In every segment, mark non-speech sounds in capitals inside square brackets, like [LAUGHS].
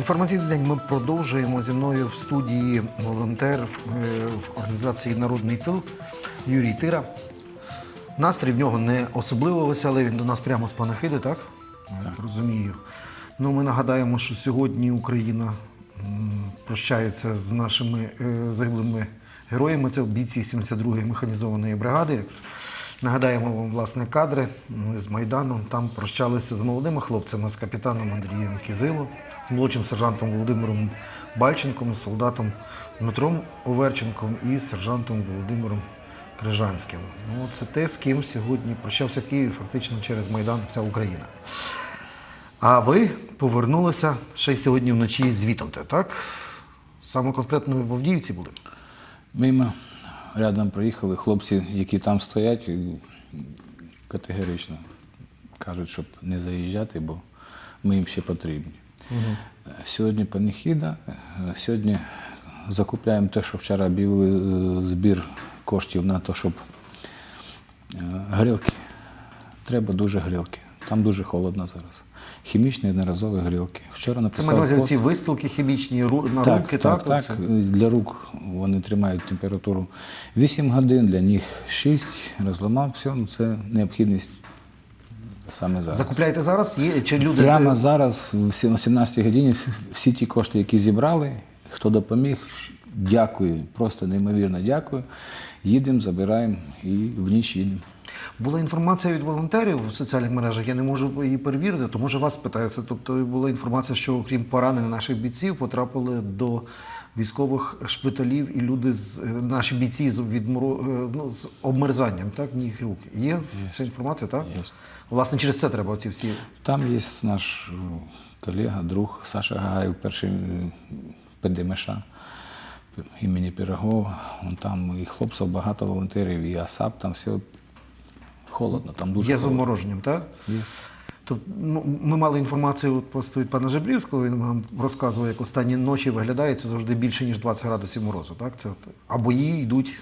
Інформаційний день ми продовжуємо зі мною в студії волонтер е, в організації Народний тил Юрій Тира. Настрій в нього не особливо веселий, він до нас прямо з панахиди, так? Так розумію. Ну, ми нагадаємо, що сьогодні Україна прощається з нашими е, загиблими героями. Це бійці 72-ї механізованої бригади. Нагадаємо вам власне кадри з Майдану. Там прощалися з молодими хлопцями, з капітаном Андрієм Кізило, з молодшим сержантом Володимиром Бальченком, солдатом Дмитром Оверченком і сержантом Володимиром Крижанським. Ну, це те, з ким сьогодні прощався Київ, фактично через Майдан вся Україна. А ви повернулися ще й сьогодні вночі з Вітовте, так? Саме конкретно в Авдіївці були. Мимо рядом проїхали хлопці, які там стоять, категорично кажуть, щоб не заїжджати, бо ми їм ще потрібні. Е, Сьогодні паніхіда, е, сьогодні закупляємо те, що вчора об'явили е, збір коштів на те, щоб грілки. Треба дуже грілки. Там дуже холодно зараз. Хімічні одноразові грілки. Вчора Це написав маю на увазі ці вистилки хімічні на так, руки, так, так? так. Для рук вони тримають температуру 8 годин, для ніг 6, розламав, все, ну це необхідність саме зараз. Закупляєте зараз? Є? Чи люди Прямо зараз, в сі- о 17 годині, всі ті кошти, які зібрали, хто допоміг, дякую, просто неймовірно дякую. Їдемо, забираємо і в ніч їдемо. Була інформація від волонтерів в соціальних мережах, я не можу її перевірити, то може вас питається. Тобто була інформація, що окрім поранених наших бійців потрапили до військових шпиталів і люди з е, наші бійці з відморо... е, ну, з обмерзанням, так, ніг рук. Є ця інформація, так? Є. Власне, через це треба оці всі. Там є наш колега, друг Саша Гагаєв, перший ПДМШ імені Пірогова. Вон там і хлопців багато волонтерів, і АСАП, там все холодно, там дуже Є з холодно. обмороженням, так? Є. ну, ми мали інформацію просто від пана Жебрівського, він нам розказував, як останні ночі виглядає, це завжди більше, ніж 20 градусів морозу. Так? Це, а бої йдуть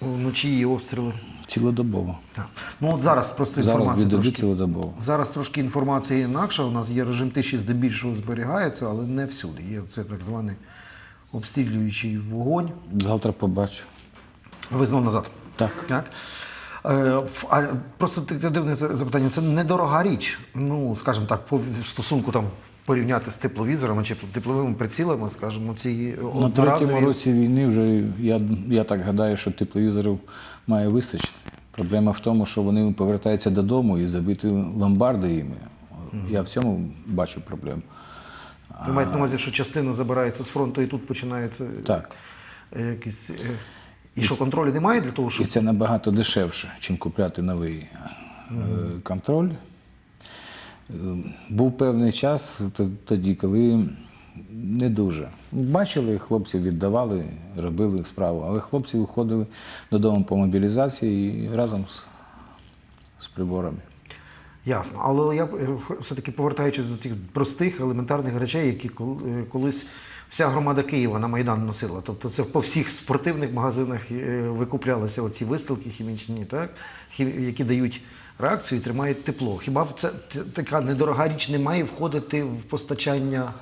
вночі і обстріли. Цілодобово. Так. Ну от зараз просто Зараз інформація трошки. цілодобово. Зараз трошки інформація інакша. У нас є режим тиші здебільшого зберігається, але не всюди. Є це так званий обстрілюючий вогонь. Завтра побачу. Ви знову назад. Так. Так? Е, А просто таке дивне запитання. Це недорога річ. Ну, скажімо так, по стосунку там порівняти з тепловізорами чи тепловими прицілами, скажімо, ці На третьому році війни вже я, я так гадаю, що тепловізорів має вистачити. Проблема в тому, що вони повертаються додому і забиті ломбарди їми. Я в цьому бачу проблему. Ви маєте на увазі, що частина забирається з фронту і тут починається Так. е, якісь. І що контролю немає для того, І це набагато дешевше, ніж купляти новий е, контроль. Е, Був певний час тоді, коли не дуже. Бачили, хлопці віддавали, робили справу, але хлопці виходили додому по мобілізації і разом з, з приборами. Ясно. Але я е, все-таки повертаючись до тих простих елементарних речей, які колись вся громада Києва на Майдан носила. Тобто це по всіх спортивних магазинах е, викуплялися оці вистилки хімічні, так? які дають реакцію і тримають тепло. Хіба це така недорога річ не має входити в постачання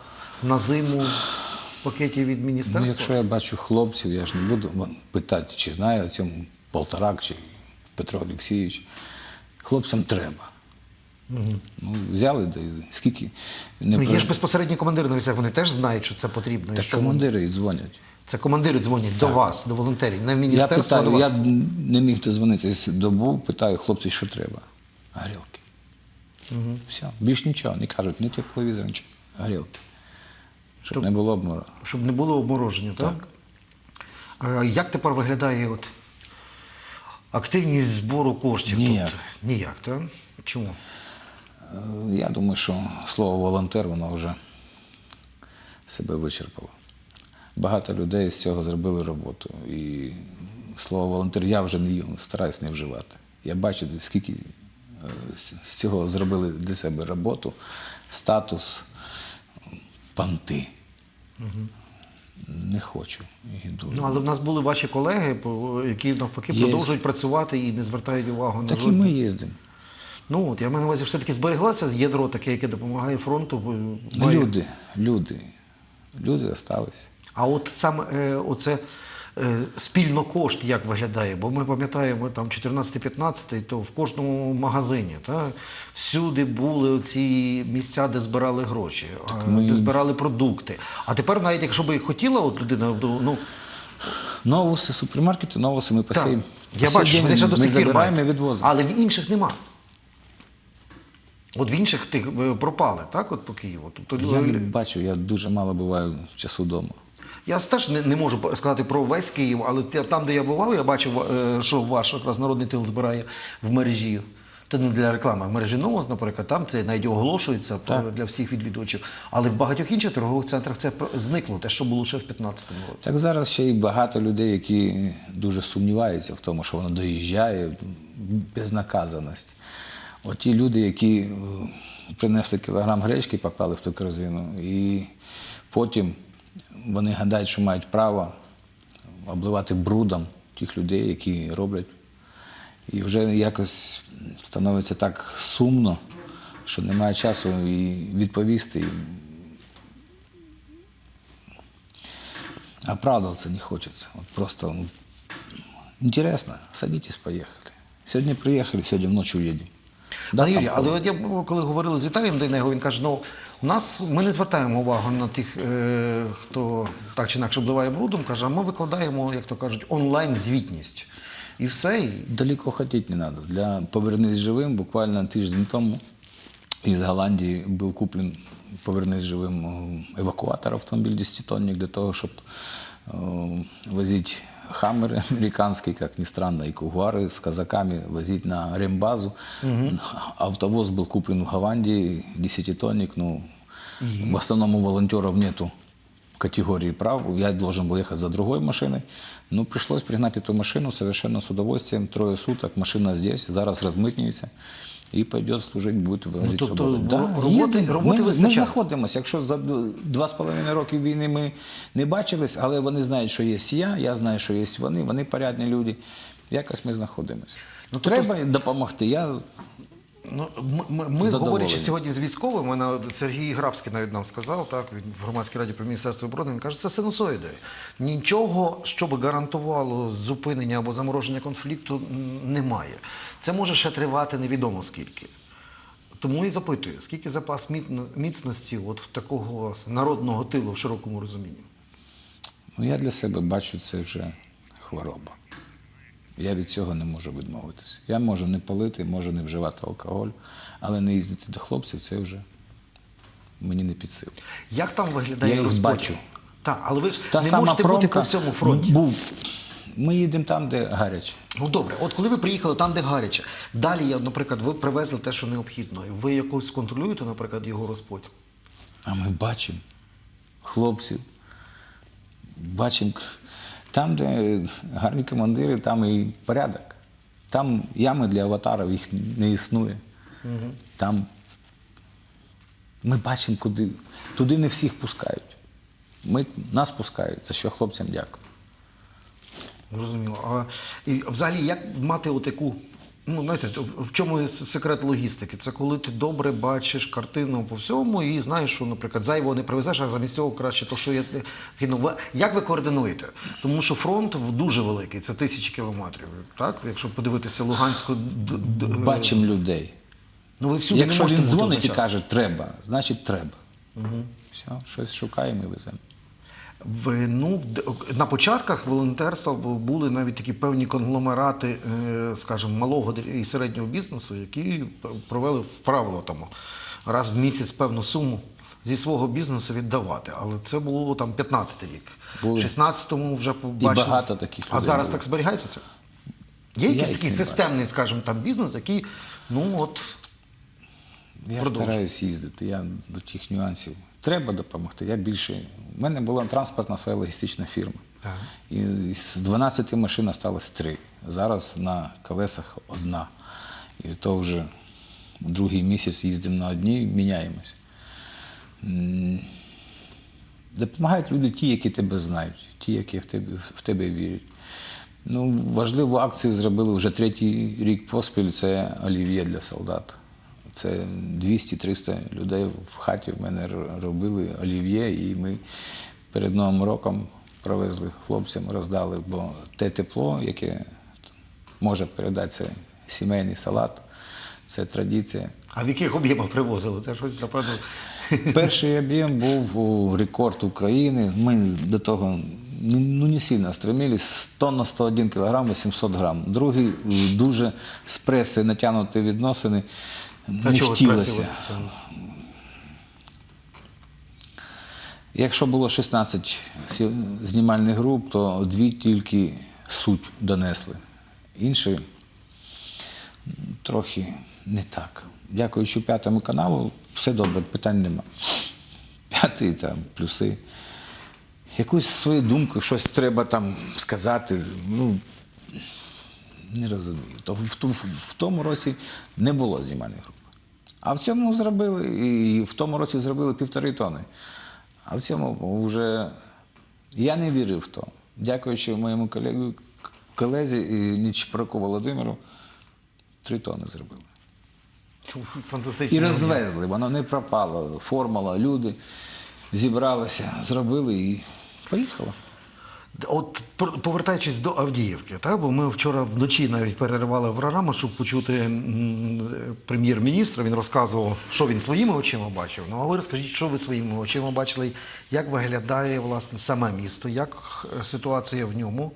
на зиму в пакеті від Ну, міністерства? якщо я бачу хлопців, я ж не буду питати, чи знає о цьому Полторак чи Петро Олексійович. Хлопцям треба. Ну, взяли, да, і скільки не Ну, є ж безпосередні командири на місцях, вони теж знають, що це потрібно. і Так що командири і дзвонять. Це командири дзвонять до вас, до волонтерів, не в Я міністерство, а питаю, до я не міг дозвонитись добу, питаю хлопці, що треба. Горілки. Все, більш нічого, не кажуть, ні тепловізор, нічого. Горілки. Щоб не було обмору. Щоб не було обмороження, так? Е, Як тепер виглядає от активність збору коштів? Ніяк. Тут? Ніяк, так? Чому? Е, Я думаю, що слово волонтер, воно вже себе вичерпало. Багато людей з цього зробили роботу. І слово волонтер я вже не стараюсь не вживати. Я бачу, скільки е, з- цього зробили для себе роботу, статус, панти. Не хочу. Ну, але в нас були ваші колеги, які навпаки Є. продовжують працювати і не звертають увагу на так і ми їздимо. Ну, от я маю на увазі, все-таки збереглося ядро таке, яке допомагає фронту. має- Люди, люди. Люди остались. А от саме е, оце е, спільно кошт як виглядає? Бо ми пам'ятаємо там 14-15, то в кожному магазині та, всюди були ці місця, де збирали гроші, ми- де збирали продукти. А тепер, навіть якщо би хотіла от людина, ну Новуси, супермаркети, новуси ми посіємо. я бачу, що вони ще до ми сих пір мають. відвозимо. Але в інших нема. От в інших тих е, пропали, так, от по Києву. Тобто, Я не бачу, я дуже мало буваю часу вдома. Я теж не, не можу сказати про весь Київ, але там, де я бував, я бачив, е, що ваш якраз народний тил збирає в мережі. Це не для реклами, в мережі Новос, наприклад, там це навіть оголошується Так. для всіх відвідувачів. Але в багатьох інших торгових центрах це зникло, те, що було ще в 2015 році. Так зараз ще й багато людей, які дуже сумніваються в тому, що воно доїжджає, безнаказаність. От ті люди, які е, принесли кілограм гречки, поклали в ту корзину, і потім вони гадають, що мають право обливати брудом тих людей, які роблять. І вже якось становиться так сумно, що немає часу і відповісти. Оправдываться не хочется. Вот просто ну, интересно, садитесь, поехали. Сегодня приехали, сегодня в ночь. Да, там Юрій, але холодно. от я коли говорили з Віталієм Дейнего, він каже, ну у нас ми не звертаємо увагу на тих, е, хто так чи інакше обливає брудом, каже, а ми викладаємо, як то кажуть, онлайн звітність. І все. І Далеко ходить не надо. Для «Повернись живим» буквально тиждень тому из Голландии был куплен «Повернись живим» э, евакуатор автомобиль 10-тонник для того, чтобы э, возить хаммеры [LAUGHS] американские, как ни странно, и кугуары с казаками возить на рембазу. Автовоз был куплен в Голландии, 10-тонник, ну, в основном у волонтеров нету категории прав. Я должен был ехать за другой машиной. Но пришлось пригнать эту машину совершенно с удовольствием. Трое суток. Машина здесь, зараз розмитнюється. І піде служити, буде вивозити тобто свободу. ро- роботи- їздимо. роботи ми, ми знаходимося. Якщо за два з половиною роки війни ми не бачились, але вони знають, що є я, я знаю, що є вони, вони порядні люди. Якось ми знаходимося. Ну, тобто- Треба допомогти. Я Ну, ми, ми, говорячи сьогодні з військовим, мене Сергій Грабський навіть нам сказав, так, він в громадській раді при Міністерстві оборони, він каже, це синусоїди. Нічого, що би гарантувало зупинення або замороження конфлікту, немає. Це може ще тривати невідомо скільки. Тому і запитую, скільки запас міцності от такого народного тилу в широкому розумінні? Ну, я для себе бачу, це вже хвороба. Я від цього не можу відмовитися. Я можу не палити, можу не вживати алкоголь, але не їздити до хлопців це вже мені не під силу. Як там виглядає Я їх розподіл? бачу. Так, але ви ж Та не сама можете бути промка по всьому фронті. Був. Ми їдемо там, де гаряче. Ну добре, от коли ви приїхали там, де гаряче, далі, я, наприклад, ви привезли те, що необхідно. Ви якось контролюєте, наприклад, його розподіл? А ми бачимо хлопців, бачимо, там, де гарні командири, там і порядок. Там ями для аватарів їх не існує. Там ми бачимо, куди. Туди не всіх пускають. Ми, нас пускають, за що хлопцям дякую. Зрозуміло. А і взагалі, як мати отаку. Ну, знаєте, в чому секрет логістики? Це коли ти добре бачиш картину по всьому і знаєш, що, наприклад, зайвого не привезеш, а замість цього краще то, що є. Ну, Як ви координуєте? Тому що фронт дуже великий, це тисячі кілометрів. Так? Якщо подивитися Луганську. д- Бачимо людей. Ну, ви всюди Якщо не можете він дзвонить і каже, треба, значить треба. Все, щось шукаємо і веземо. В, ну, на початках волонтерства були навіть такі певні конгломерати, е, скажімо, малого і середнього бізнесу, які провели в правило там раз в місяць певну суму зі свого бізнесу віддавати. Але це було там 15 рік. В 16-му вже побачили. багато таких А зараз було. так зберігається це? Є якийсь такий системний, скажімо, там бізнес, який, ну от. Я Продовжуй. стараюсь їздити, я до тих нюансів. Треба допомогти. Я більше. У мене була транспортна своя логістична фірма. І з 12 машин осталось 3. Зараз на колесах одна. І то вже другий місяць їздимо на одній, міняємось. Допомагають люди ті, які тебе знають, ті, які в тебе, в тебе вірять. Ну, важливу акцію зробили вже третій рік поспіль це олів'є для солдат. Це 200-300 людей в хаті в мене робили олів'є, і ми перед Новим роком привезли хлопцям, роздали, бо те тепло, яке може передати це сімейний салат, це традиція. А в яких об'ємах привозили? Це щось, напевно. Перший об'єм був у рекорд України. Ми до того ні- ну, не сильно стремились. Тонна 101 кг 800 грам. Другий дуже з преси натягнуті відносини. Не хотілося. Якщо було 16 знімальних груп, то дві тільки суть донесли. Інші трохи не так. Дякуючи п'ятому каналу, все добре, питань нема. П'ятий там плюси. Якусь свою думку, щось треба там сказати. Ну, не розумію. То в, ту- в тому році не було знімальних груп. А в цьому зробили, і в тому році зробили півтори тони. А в цьому вже я не вірив в то. Дякуючи моєму колегу, колезі і Нічпораку Володимиру, три тони зробили. Фантастично. І розвезли, воно не пропало. Формула, люди зібралися, зробили і поїхало. От повертаючись до Авдіївки, так? бо ми вчора вночі навіть переривали програму, щоб почути прем'єр-міністра. Він розказував, що він своїми очима бачив. Ну а ви розкажіть, що ви своїми очима бачили, як виглядає власне саме місто, як е, ситуація в ньому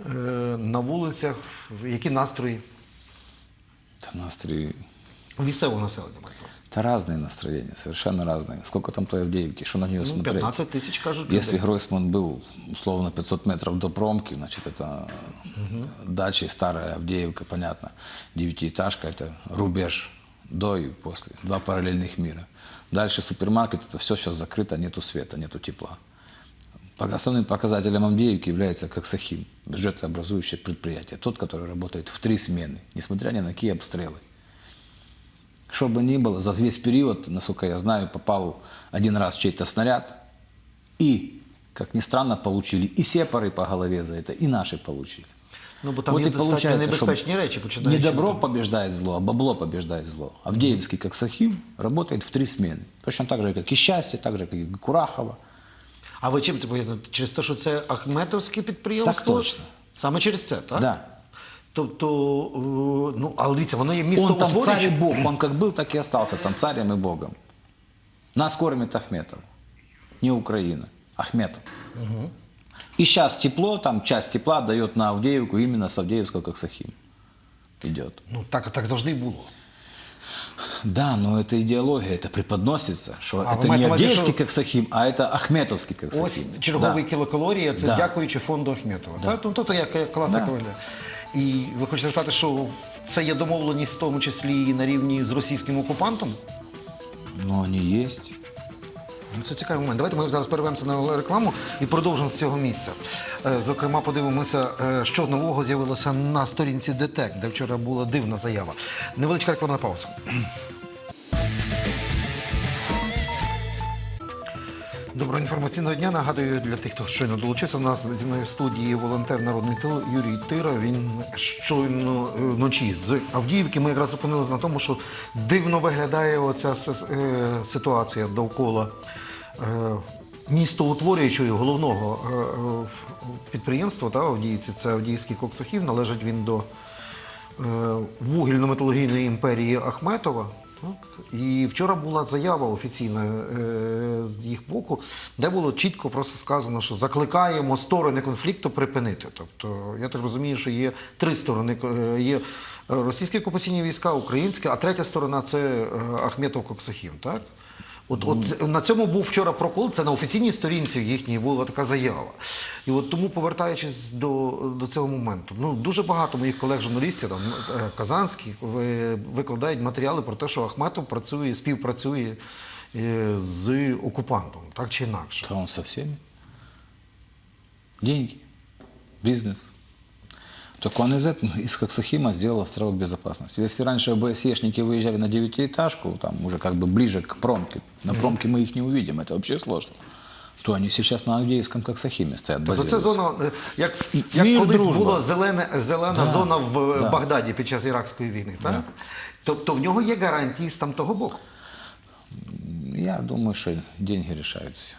е, на вулицях, які настрої Та настрій. у місцевого населення мається. на увазі? Та разные настроения, совершенно разные. Сколько там той Авдеевки, что на нее Ну, смотреть? 15 тисяч кажуть. Если людей. Гройсман был условно 500 метров до промки, значит, это дачи, старая Авдеевка, понятно, девятиэтажка, это рубеж до и после, два параллельных мира. Дальше супермаркет, это все сейчас закрыто, нету света, нету тепла. По- Основным показателем Авдеевки является Коксахим, бюджетообразующее предприятие, тот, который работает в три смены, несмотря ни на какие обстрелы. Что бы ни было, за весь период, насколько я знаю, попал один раз чей-то снаряд, и, как ни странно, получили и сепары по голове за это, и наши получили. Ну, бо там Вот є и достатньо получается, что небезпечні речі, не починаючи. добро від- побеждает зло, а бабло побеждает зло. Авдеевский, как Сахим, работает в три смены. Точно так же, как и Счастье, так же, как и Курахова. А ви чим ти пояснюєте? Через те, що це Ахметовське підприємство? Так точно. Саме через це, так? Да. Тобто, е, ну, але дивіться, воно є місто Он там царь и утворюючим. бог, он как был, так и остался там царем и богом. Нас кормит Ахметов, не Украина, Ахметов. И сейчас тепло, там часть тепла дает на Авдеевку именно с Авдеевского как Сахим. Идет. Ну, так, так завжди і було. Да, но это идеология, это преподносится, что А вы это маете не на увазі, Авдеевский що- как Сахим, а это Ахметовский как Сахим. Ось черговий Да. кілокалорія, це Да. дякуючи фонду Ахметова. Так? Ну, тобто як, як класика Да. І ви хочете сказати, що це є домовленість в тому числі і на рівні з російським окупантом? Ну, вони є. Ну, Це цікавий момент. Давайте ми зараз перервемося на рекламу і продовжимо з цього місця. Е, Зокрема, подивимося, е, що нового з'явилося на сторінці ДТЕК, де вчора була дивна заява. Невеличка рекламна пауза. Доброго інформаційного дня. Нагадую для тих, хто щойно долучився. У нас зі мною в студії волонтер народний тил Юрій Тира. Він щойно е, вночі з Авдіївки. Ми якраз зупинилися на тому, що дивно виглядає оця е, ситуація довкола е, містоутворюючого головного підприємства та Авдіївці. Це Авдіївський коксохів. Належить він до вугільно-металургійної імперії Ахметова. І вчора була заява офіційна е, з їх боку, де було чітко просто сказано, що закликаємо сторони конфлікту припинити. Тобто, я так розумію, що є три сторони: е, є російські окупаційні війська, українські, а третя сторона це е, Ахметов Коксахім. Так? От, от на цьому був вчора прокол, це на офіційній сторінці їхній була така заява. І от тому, повертаючись до, до цього моменту, ну дуже багато моїх колег-журналістів, там е, казанських, ви- викладають матеріали про те, що Ахметов працює, співпрацює е, з окупантом, так чи інакше. Да он со. Деньги, бизнес Только он из этого, из Коксахима сделал островок безопасности. Если раньше ОБСЕшники выезжали на девятиэтажку, там уже как бы ближе к промке, на промке мы их не увидим, это вообще сложно, то они сейчас на Авдеевском Коксахиме стоят, Тобто це базируются. зона, е, як, як Мир, колись дружба. була зелене, зелена Да, зона в е, да. Багдаді під час Іракської війни, так? Тобто в нього є гарантії з там того боку. Я думаю, что деньги решают все.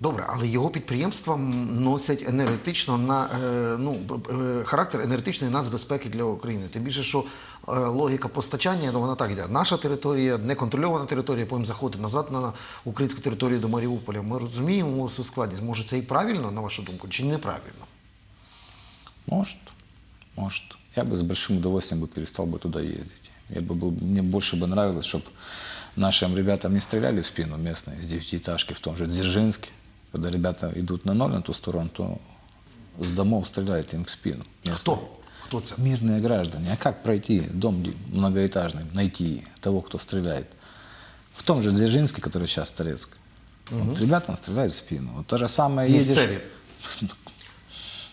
Добре, але його підприємства м, носять енергетично на е, ну б- е, характер енергетичної нацбезпеки для України. Тим більше, що е, логіка постачання, ну вона так йде. Наша територія, неконтрольована територія, потім заходить назад на українську територію до Маріуполя. Ми розуміємо всю складність. Може, це і правильно, на вашу думку, чи неправильно? Может, может. Я бы с большим удовольствием бы перестал бы туда ездить. Я бы был, мне больше бы нравилось, чтобы нашим ребятам не стреляли в спину местные с девятиэтажки в том же Дзержинске. Когда ребята идут на ноль на ту сторону, то с домов стреляют им в спину. местные. Хто? Хто це? Мирные граждане. А как пройти дом де- многоэтажный, найти того, кто стреляет? В том же Дзержинске, который сейчас Торецк. Вот ребятам стреляют в спину. Вот то же самое едешь... Місцеві.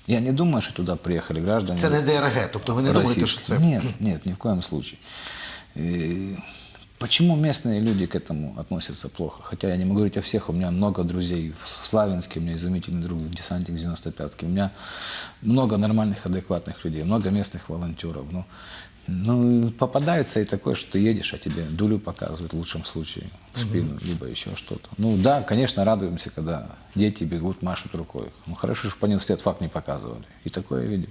Я не думаю, что туда приехали граждане. Це не ДРГ, тобто ви не думаєте, що це Нет, нет, ни в коем случае. Почему местные люди к этому относятся плохо? Хотя я не могу говорить о всех, у меня много друзей в Славянске, у меня изумительный друг, десантник 95-ки, у меня много нормальных, адекватных людей, много местных волонтеров. Ну, ну, попадается и такое, что ты едешь, а тебе дулю показывают в лучшем случае в спину, либо еще что-то. Ну да, конечно, радуемся, когда дети бегут, машут рукой. Ну хорошо, что по университет факт не показывали. И такое видим.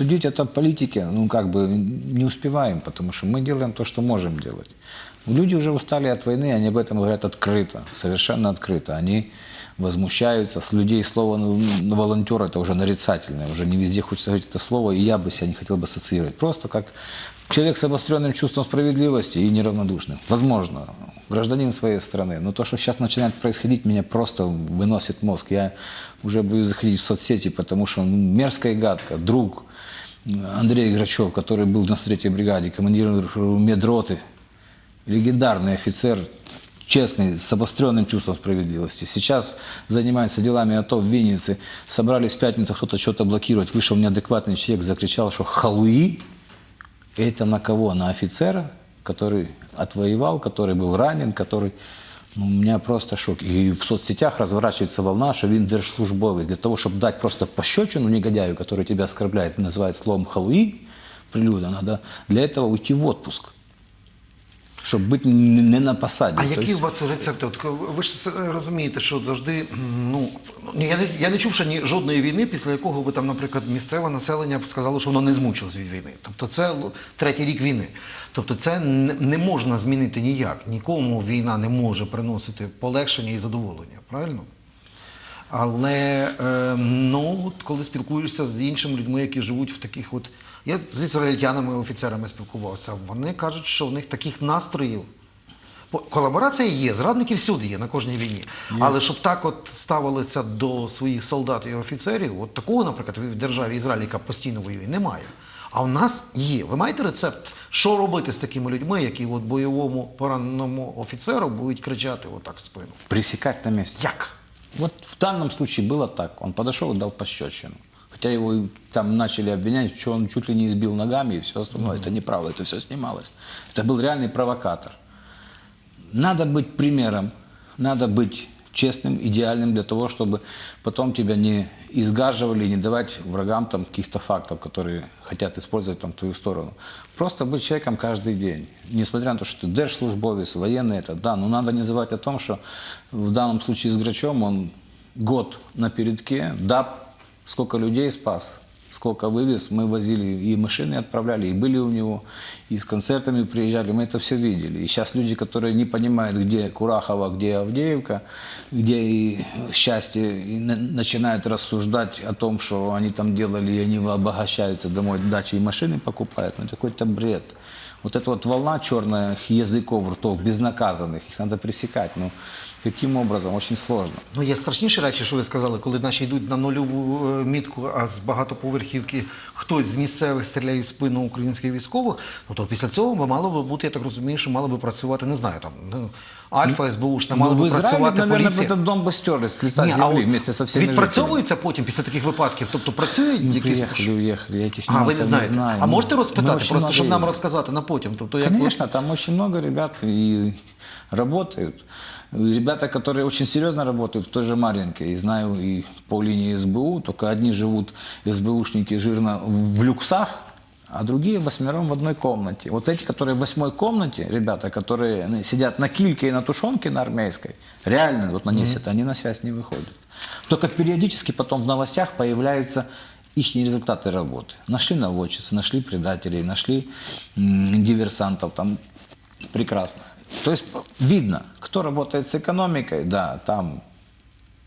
Судить это политике, ну, как бы не успеваем, потому что мы делаем то, что можем делать. Люди уже устали от войны, они об этом говорят открыто, совершенно открыто. Они возмущаются. С людей слово ну, волонтер это уже нарицательное, уже не везде хочется говорить это слово, и я бы себя не хотел бы ассоциировать. Просто как человек с обостренным чувством справедливости и неравнодушным. Возможно, гражданин своей страны. Но то, что сейчас начинает происходить, меня просто выносит мозг. Я уже боюсь заходить в соцсети, потому что мерзко и гадко. Друг Андрей Грачев, который был в 93-й бригаде, командир медроты, легендарный офицер, честный, с обостренным чувством справедливости. Сейчас занимается делами АТО в Виннице. Собрались в пятницу кто-то что-то блокировать. Вышел неадекватный человек, закричал, что халуи – это на кого? На офицера, который отвоевал, который был ранен, который... Ну, у меня просто шок. И в соцсетях разворачивается волна, что він держслужбовец. Для того, чтобы дать просто пощечину негодяю, который тебя оскорбляет, и называет словом халуи, прилюдно, надо для этого уйти в отпуск. Щоб бути не на посаді. А Тобто- які у вас рецепти? От ви ж розумієте, що завжди ну я не я не чув ще ні жодної війни, після якого би там, наприклад, місцеве населення сказало, що воно не змучилось від війни. Тобто це третій рік війни. Тобто це не, не можна змінити ніяк. Нікому війна не може приносити полегшення і задоволення. Правильно? Але е, ну, коли спілкуєшся з іншими людьми, які живуть в таких от. Я з ізраїльтянами, офіцерами спілкувався, вони кажуть, що в них таких настроїв. Бо Колаборація є, зрадники всюди є на кожній війні. Але щоб так от ставилися до своїх солдат і офіцерів, от такого, наприклад, в державі Ізраїль, яка постійно воює, немає. А в нас є. Ви маєте рецепт, що робити з такими людьми, які от бойовому пораненому офіцеру будуть кричати отак в спину? Пресекать на месте. Як? Вот в данном случае было так. Он подошел и дал пощечину. Хотя его там начали обвинять, что он чуть ли не избил ногами и все остальное. Это неправда, это все снималось. Это был реальный провокатор. Надо быть примером, надо быть честным, идеальным для того, чтобы потом тебя не изгаживали, не давать врагам там каких-то фактов, которые хотят использовать там твою сторону. Просто быть человеком каждый день. Несмотря на то, что ты держслужбовец, военный это, да, но надо не забывать о том, что в данном случае с Грачом он год на передке, ДАП, сколько людей спас, сколько вывез, мы возили и машины отправляли, и были у него, и с концертами приезжали, мы это все видели. И сейчас люди, которые не понимают, где Курахова, где Авдеевка, где и счастье, и на- начинают рассуждать о том, что они там делали, и они обогащаются домой, дачи и машины покупают, ну это какой-то бред. Вот эта вот волна черных языков, ртов, безнаказанных, их надо пресекать. Ну, каким образом? Очень сложно. Ну, є страшніші речі, що ви сказали, коли наші йдуть на нульову е, мітку, а з багатоповерхівки хтось з місцевих стріляє в спину українських військових, ну то після цього би мало би бути, я так розумію, що мало би працювати, не знаю, там ну, Альфа, СБУшна, мало Ну, би в Израиле, працювати наверное, поліція. бы этот дом бы стерли с лица Ні, а земли от вместе со всеми жителями. відпрацьовується потім після таких випадків, тобто працюють Ну, якісь. приехали, уехали, я этих А, ви не нюансов знаєте. знаю. А Ну, можете мы розпитати, очень просто много щоб нам ездим. розказати на потім. Тобто, як ви- Конечно, там очень много ребят и работают. И Ребята, которые очень серьезно работают в той же Марьинке, и знаю и по линии СБУ, только одни живут, СБУшники, жирно в люксах, а другие восьмером в одной комнате. Вот эти, которые в восьмой комнате, ребята, которые сидят на кильке и на тушенке на армейской, реально вот на ней сидят, они на связь не выходят. Только периодически потом в новостях появляются их результаты работы. Нашли наводчиц, нашли предателей, нашли диверсантов, там прекрасно. То есть видно, кто работает с экономикой, да, там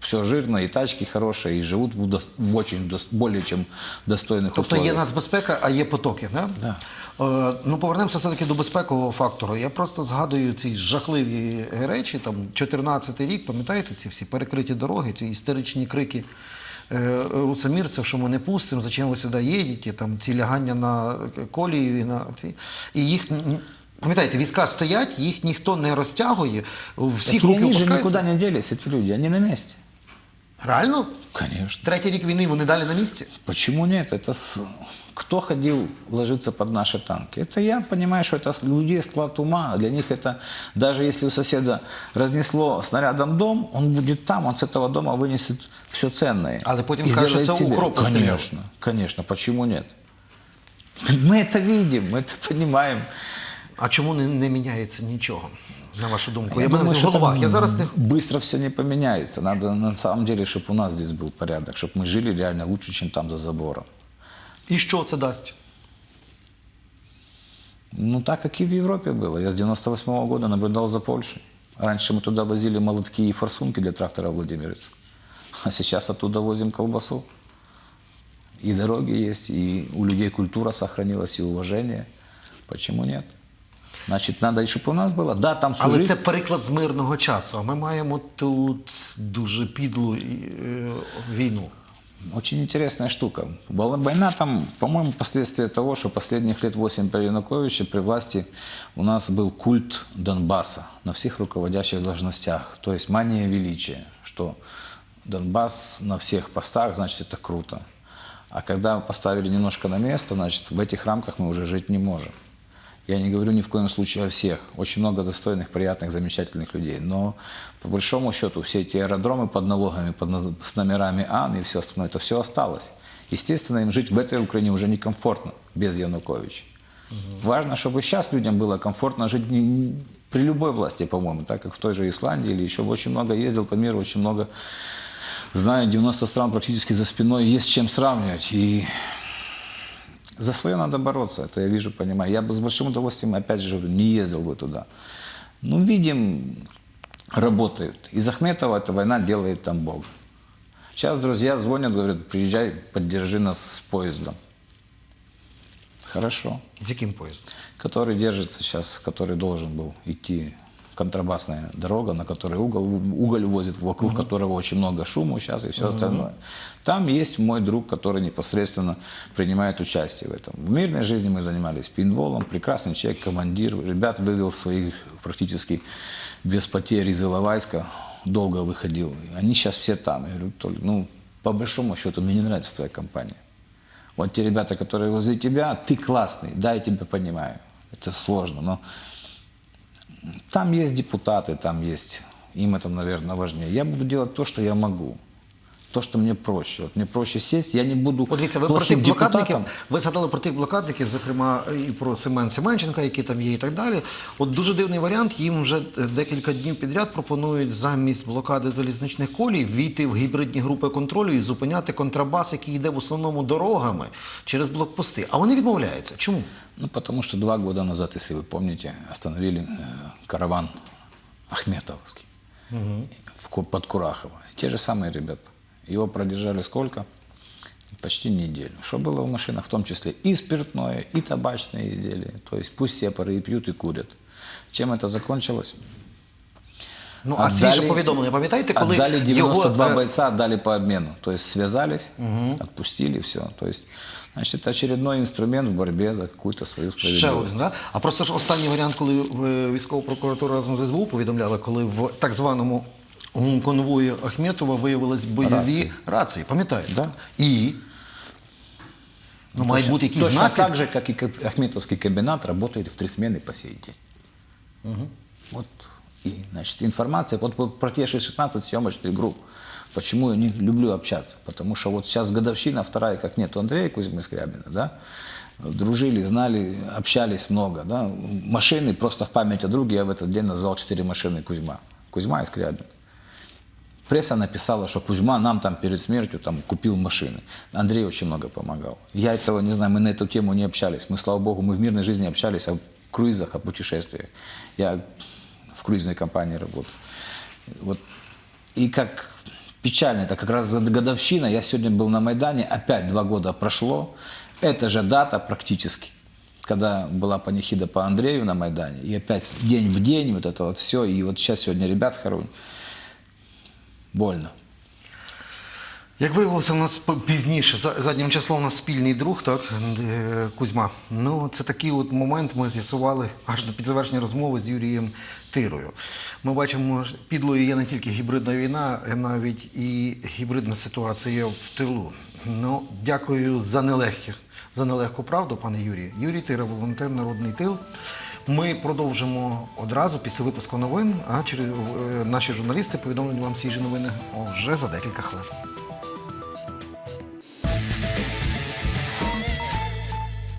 все жирно, и тачки хорошие, и живут в, в очень дос- более чем достойных Тобто є нацбезпека, а є потоки, да? Да. Е, ну, повернемося все-таки до безпекового фактору. Я просто згадую ці жахливі речі, там 14-й рік, пам'ятаєте, ці всі перекриті дороги, ці істеричні крики е, русомірців, що ми не пустимо, зачем ви сюди їдете, там ці лягання на колії, на ці. І їх, пам'ятаєте, війська стоять, їх ніхто не розтягує, всіх руки опускаються. никуда не делись, эти люди, они на месте. Реально? Конечно. Третій рік війни вони далі на місці? Почему нет? Это с- кто ходил ложиться под наши танки? Это я понимаю, что это с- людей склад ума. Для них это, даже если у соседа разнесло снарядом дом, он будет там, он с этого дома вынесет все ценное. Але потім И скаже, що сделает це себе. укроп постріляв. Конечно, конечно. Почему нет? Мы это видим, мы это понимаем. А чому не, не міняється нічого, на вашу думку? Я, Я мене думаю, в что головах. там Я зараз не быстро все не поменяется. Надо на самом деле, чтобы у нас здесь был порядок, чтобы мы жили реально лучше, чем там за забором. і що це дасть? Ну, так, как и в Европе было. Я с 98 года наблюдал за Польшей. Раньше мы туда возили молотки и форсунки для трактора Владимирец. А сейчас оттуда возим колбасу. И дороги есть, и у людей культура сохранилась, и уважение. Почему нет? Значит, надо, чтобы у нас было. Да, там Але служить. це приклад з мирного часу. А ми маємо тут дуже підлу е, війну. Очень интересная штука. Была война там, по-моему, последствия того, что последних лет 8 при Януковиче при власти у нас был культ Донбасса на всех руководящих должностях. То есть мания величия, что Донбасс на всех постах, значит, это круто. А когда поставили немножко на место, значит, в этих рамках мы уже жить не можем. Я не говорю ни в коем случае о всех. Очень много достойных, приятных, замечательных людей. Но по большому счету все эти аэродромы под налогами, под, с номерами АН и все остальное, это все осталось. Естественно, им жить в этой Украине уже некомфортно без Януковича. Важно, чтобы сейчас людям было комфортно жить не- при любой власти, по-моему, так как в той же Исландии или еще очень много ездил по миру, очень много знаю, 90 стран практически за спиной, есть с чем сравнивать. И за свое надо бороться, это я вижу, понимаю. Я бы с большим удовольствием, опять же, не ездил бы туда. Ну, видим, работают. Из Ахметова эта война делает там Бог. Сейчас друзья звонят, говорят, приезжай, поддержи нас с поездом. Хорошо. З яким поїздом? Который держится сейчас, который должен был идти контрабасная дорога, на которой уголь, уголь возит, вокруг которого очень много шума сейчас и все остальное. Там есть мой друг, который непосредственно принимает участие в этом. В мирной жизни мы занимались пинболом, прекрасный человек, командир, ребят вывел своих практически без потерь из Иловайска, долго выходил. Они сейчас все там. Я говорю, Толя, ну, по большому счету, мне не нравится твоя компания. Вот те ребята, которые возле тебя, ты классный, да, я тебя понимаю. Это сложно, но там есть депутаты, там есть, им это, наверное, важнее. Я буду делать то, что я могу, то, что мне проще. Вот мне проще сесть, я не буду От дивіться, ви про плохим тих блокадників, депутатом. ви згадали про тих блокадників, зокрема і про Семен Семенченка, які там є, і так далі. От дуже дивний варіант. Їм вже е, декілька днів підряд пропонують замість блокади залізничних колій війти в гібридні групи контролю і зупиняти контрабас, який йде в основному дорогами через блокпости. А вони відмовляються. Чому? Ну, потому что два года назад, если вы помните, остановили э, караван Ахметовский в Ку- под Курахово. Те же самые ребята. Его продержали сколько? Почти неделю. Что было в машинах? В том числе и спиртное, и табачные изделия. То есть пусть сепары и пьют, и курят. Чем это закончилось? Ну а свіже повідомлення, пам'ятаєте, коли отдали 92 його е, бойца, отдали по обмену. То есть связались, отпустили, все. То есть, значит, это очередной инструмент в борьбе за какую-то свою Ще справедливость. один, да? А просто ж останній варіант, коли е, військова прокуратура разом з СБУ повідомляла, коли в так званому м, конвої Ахметова виявились бойові Рації. рації, пам'ятаєте? Да. І ну, мають бути якісь Точно наслідки. так же, как и Каб- Ахметовский комбинат работает в три смены по сей день. Вот. И, значит, информация, вот по- про те 16 съемочных групп, почему я не люблю общаться, потому что вот сейчас годовщина вторая, как нет Андрея Кузьмы Скрябина, да, дружили, знали, общались много. Да? Машины, просто в память о друге я в этот день назвал четыре машины Кузьма. Кузьма из Скрябина. Пресса написала, что Кузьма нам там перед смертью там, купил машины. Андрей очень много помогал. Я этого не знаю, мы на эту тему не общались. Мы, слава богу, мы в мирной жизни общались о круизах, о путешествиях. Я в круизной компании работал. Вот. И как печально, это как раз годовщина, я сегодня был на Майдане, опять два года прошло. Это же дата практически, когда была панихида по Андрею на Майдане. И опять день в день вот это вот все. И вот сейчас сегодня ребят хоронят. Больно. Як виявилося, у нас пізніше, за- заднім числом у нас спільний друг, так, е, Кузьма. Ну, це такий от момент ми з'ясували аж до під завершення розмови з Юрієм Тирою. Ми бачимо, підлою є не тільки гібридна війна, а навіть і гібридна ситуація в тилу. Ну, дякую за нелегке, за нелегку правду, пане Юрію. Юрій Тира, волонтер Народний тил. Ми продовжимо одразу після випуску новин, а через е, наші журналісти повідомлять вам свіжі новини вже за декілька хвилин.